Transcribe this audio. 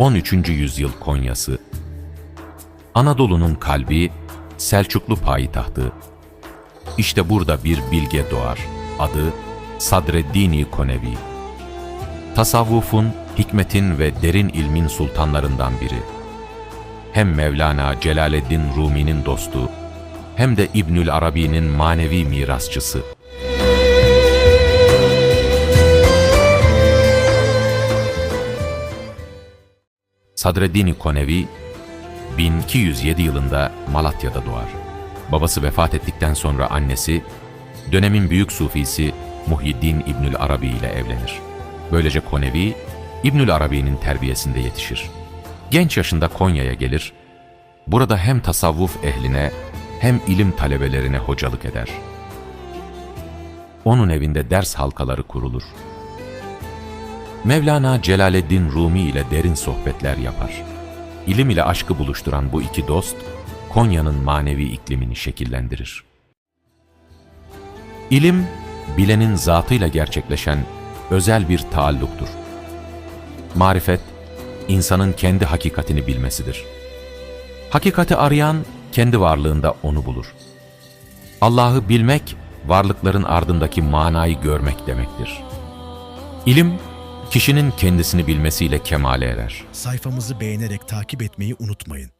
13. yüzyıl Konyası. Anadolu'nun kalbi, Selçuklu payitahtı. İşte burada bir bilge doğar. Adı Sadreddini Konevi. Tasavvufun, hikmetin ve derin ilmin sultanlarından biri. Hem Mevlana Celaleddin Rumi'nin dostu, hem de İbnül Arabi'nin manevi mirasçısı. Sadreddin Konevi 1207 yılında Malatya'da doğar. Babası vefat ettikten sonra annesi dönemin büyük sufisi Muhyiddin İbnül Arabi ile evlenir. Böylece Konevi İbnül Arabi'nin terbiyesinde yetişir. Genç yaşında Konya'ya gelir. Burada hem tasavvuf ehline hem ilim talebelerine hocalık eder. Onun evinde ders halkaları kurulur. Mevlana Celaleddin Rumi ile derin sohbetler yapar. İlim ile aşkı buluşturan bu iki dost, Konya'nın manevi iklimini şekillendirir. İlim, bilenin zatıyla gerçekleşen özel bir taalluktur. Marifet, insanın kendi hakikatini bilmesidir. Hakikati arayan, kendi varlığında onu bulur. Allah'ı bilmek, varlıkların ardındaki manayı görmek demektir. İlim, kişinin kendisini bilmesiyle kemale erer. Sayfamızı beğenerek takip etmeyi unutmayın.